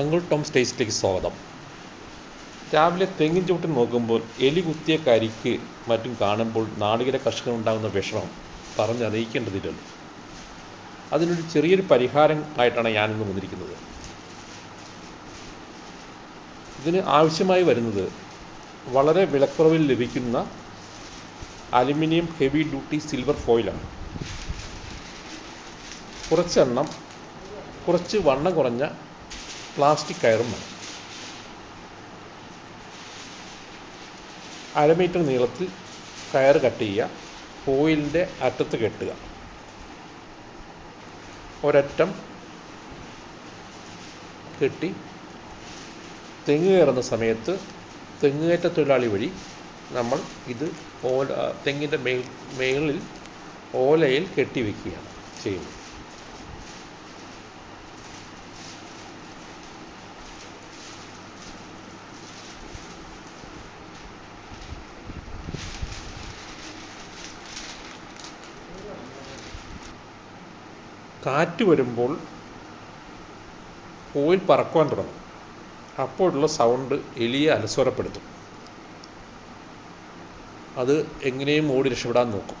Uncle Tom സ്റ്റേജിലേക്ക് സ്വാഗതം. രാവിലെ തെങ്ങിൻ ചുവട്ടിൽ നോക്കുമ്പോൾ എലി കുത്തിയ കരിക്ക് മറ്റും കാണുമ്പോൾ നാളികേര കർഷകർ ഉണ്ടാകുന്ന വിഷമം പറഞ്ഞറിയിക്കേണ്ടതില്ലല്ലോ അതിനൊരു ചെറിയൊരു പരിഹാരം ആയിട്ടാണ് ഞാനിന്ന് വന്നിരിക്കുന്നത്. ഇതിന് ആവശ്യമായി വരുന്നത് വളരെ വിലക്കുറവിൽ ലഭിക്കുന്ന അലുമിനിയം ഹെവി ഡ്യൂട്ടി സിൽവർ ഫോയിലാണ്. കുറച്ചെണ്ണം കുറച്ച് വണ്ണം കുറഞ്ഞ പ്ലാസ്റ്റിക് കയറും വേണം. അരമീറ്റർ നീളത്തിൽ കയർ കട്ട് ചെയ്യുക ഫോയിലിന്റെ അറ്റത്ത് കെട്ടുക. ഒരറ്റം കെട്ടി തെങ്ങ് കയറുന്ന സമയത്ത് തെങ്ങുകയറ്റ തൊഴിലാളി വഴി നമ്മൾ ഇത് ഓല തെങ്ങിന്റെ മേൽ മേളിൽ ഓലയിൽ കെട്ടി വയ്ക്കുകയാണ് ചെയ്യുന്നത്. കാറ്റ് വരുമ്പോൾ കോയിൽ പറക്കുവാൻ തുടങ്ങും. അപ്പോഴുള്ള സൗണ്ട് എലിയെ അലസ്വരപ്പെടുത്തും. അത് എങ്ങനെയും ഓടി രക്ഷപ്പെടാൻ നോക്കും.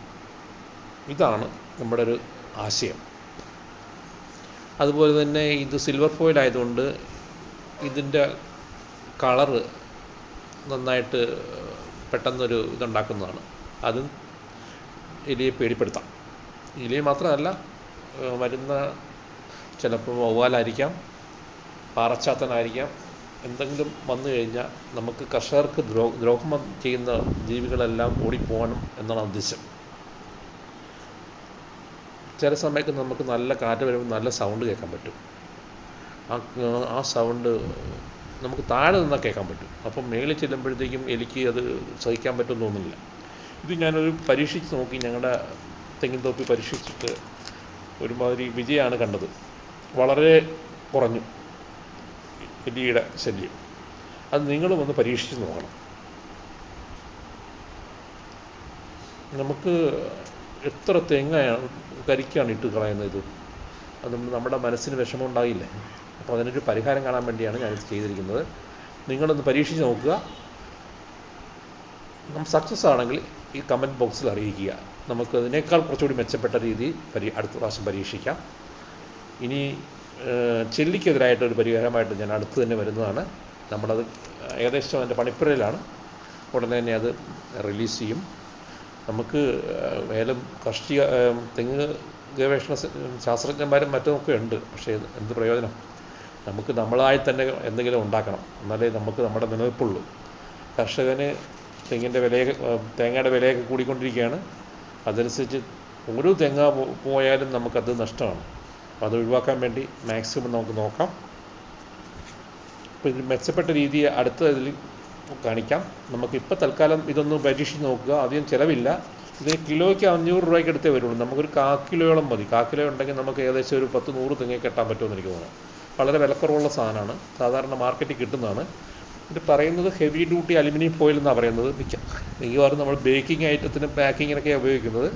ഇതാണ് നമ്മുടെ ഒരു ആശയം. അതുപോലെ തന്നെ ഇത് സിൽവർ ഫോയിൽ ആയതുകൊണ്ട് ഇതിന്റെ കളറ് നന്നായിട്ട് പെട്ടെന്നൊരു ഇതുണ്ടാക്കുന്നതാണ്. അതും എലിയെ പേടിപ്പെടുത്താം. എലിയെ മാത്രമല്ല വരുന്ന ചിലപ്പോൾ വവ്വാലായിരിക്കാം പാറച്ചാത്തനായിരിക്കാം എന്തെങ്കിലും വന്നു കഴിഞ്ഞാൽ നമുക്ക് കർഷകർക്ക് ദ്രോ ദ്രോഹം ചെയ്യുന്ന ജീവികളെല്ലാം ഓടിപ്പോകണം എന്നാണ് ഉദ്ദേശം. ചില സമയത്ത് നമുക്ക് നല്ല കാറ്റ് വരുമ്പോൾ നല്ല സൗണ്ട് കേൾക്കാൻ പറ്റും. ആ ആ സൗണ്ട് നമുക്ക് താഴെ നിന്നാൽ കേൾക്കാൻ പറ്റും. അപ്പം മേളിൽ ചെല്ലുമ്പോഴത്തേക്കും എനിക്ക് അത് സഹിക്കാൻ പറ്റുമെന്ന് തോന്നുന്നില്ല. ഇത് ഞാനൊരു പരീക്ഷിച്ച് നോക്കി ഞങ്ങളുടെ തെങ്ങിൻ തോപ്പി പരീക്ഷിച്ചിട്ട് ഒരുമാതിരി വിജയമാണ് കണ്ടത്. വളരെ കുറഞ്ഞു. എലിയുടെ ശല്യം. അത് നിങ്ങളും ഒന്ന് പരീക്ഷിച്ച് നോക്കണം. നമുക്ക് എത്ര തേങ്ങയാണ് കരിക്കാണ് ഇട്ട് കളയുന്നത്? ഇത് അത് നമ്മുടെ മനസ്സിന് വിഷമം ഉണ്ടാകില്ലേ അപ്പോൾ അതിനൊരു പരിഹാരം കാണാൻ വേണ്ടിയാണ് ഞാനിത് ചെയ്തിരിക്കുന്നത്. നിങ്ങളൊന്ന് പരീക്ഷിച്ച് നോക്കുക. നമ്മൾ സക്സസ് ആണെങ്കിൽ ഈ കമന്റ് ബോക്സിൽ അറിയിക്കുക. നമുക്ക് അതിനേക്കാൾ കുറച്ചുകൂടി മെച്ചപ്പെട്ട രീതി പരി അടുത്ത പ്രാവശ്യം പരീക്ഷിക്കാം. ഇനി ചെല്ലിക്കെതിരായിട്ടൊരു പരിഹാരമായിട്ട് ഞാൻ അടുത്ത് തന്നെ വരുന്നതാണ്. നമ്മളത് ഏകദേശം അതിന്റെ പണിപ്പുരയിലാണ്. ഉടനെ തന്നെ അത് റിലീസ് ചെയ്യും. നമുക്ക് ഏലം കാർഷിക തെങ്ങ് ഗവേഷണ ശാസ്ത്രജ്ഞന്മാരും മറ്റുമൊക്കെ ഉണ്ട്. പക്ഷേ എന്ത് പ്രയോജനം? നമുക്ക് നമ്മളായി തന്നെ എന്തെങ്കിലും ഉണ്ടാക്കണം. എന്നാലേ നമുക്ക് നമ്മുടെ നിലനിൽപ്പുള്ളൂ. കർഷകന് തെങ്ങിന്റെ വിലയൊക്കെ തേങ്ങയുടെ വിലയൊക്കെ കൂടിക്കൊണ്ടിരിക്കുകയാണ്. അതനുസരിച്ച് ഓരോ തെങ്ങ പോയാലും നമുക്കത് നഷ്ടമാണ്. അപ്പോൾ അത് ഒഴിവാക്കാൻ വേണ്ടി മാക്സിമം നമുക്ക് നോക്കാം. അപ്പോൾ ഇതിൽ മെച്ചപ്പെട്ട രീതി അടുത്ത ഇതിൽ കാണിക്കാം. നമുക്കിപ്പോൾ തൽക്കാലം ഇതൊന്ന് പരീക്ഷിച്ച് നോക്കുക. അധികം ചിലവില്ല. ഇതിന് കിലോയ്ക്ക് അഞ്ഞൂറ് രൂപയ്ക്ക് എടുത്തേ വരുള്ളൂ. നമുക്കൊരു കാ കിലോയോളം മതി. കാ കിലോ ഉണ്ടെങ്കിൽ നമുക്ക് ഏകദേശം ഒരു പത്ത് നൂറ് തെങ്ങ് കെട്ടാൻ പറ്റുമെന്ന് എനിക്ക് തോന്നുന്നു. വളരെ വിലക്കുറവുള്ള സാധനമാണ്. സാധാരണ മാർക്കറ്റിൽ കിട്ടുന്നതാണ്. ഇത് പറയുന്നത് ഹെവി ഡ്യൂട്ടി അലുമിനിയം ഫോയിൽ എന്നാണ് പറയുന്നത്. മിക്ക മിക്കവാറും നമ്മൾ ബേക്കിംഗ് ഐറ്റത്തിന് പാക്കിങ്ങിനൊക്കെ ഉപയോഗിക്കുന്നത്.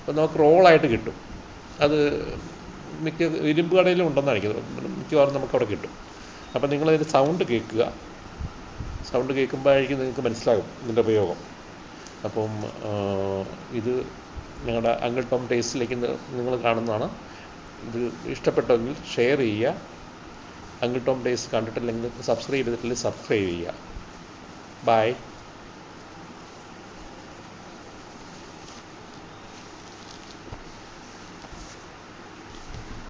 അപ്പോൾ നമുക്ക് റോളായിട്ട് കിട്ടും. അത് മിക്ക ഇരുമ്പ് കടയിലും ഉണ്ടെന്നാണ് എനിക്ക് മിക്കവാറും നമുക്ക് അവിടെ കിട്ടും. അപ്പോൾ നിങ്ങളതിന്റെ സൗണ്ട് കേൾക്കുക. സൗണ്ട് കേൾക്കുമ്പോഴായിരിക്കും നിങ്ങൾക്ക് മനസ്സിലാകും ഇതിന്റെ ഉപയോഗം. അപ്പം ഇത് ഞങ്ങളുടെ അങ്കിൾ ടോം ടേസ്റ്റിലേക്ക് നിങ്ങൾ കാണുന്നതാണ്. ഇത് ഇഷ്ടപ്പെട്ടെങ്കിൽ ഷെയർ ചെയ്യുക. അങ്കിൾ ടോം ടേസ്റ്റ് കണ്ടിട്ടില്ലെങ്കിൽ സബ്സ്ക്രൈബ് ചെയ്തിട്ടില്ലെങ്കിൽ സബ്സ്ക്രൈബ് ചെയ്യുക. ബൈ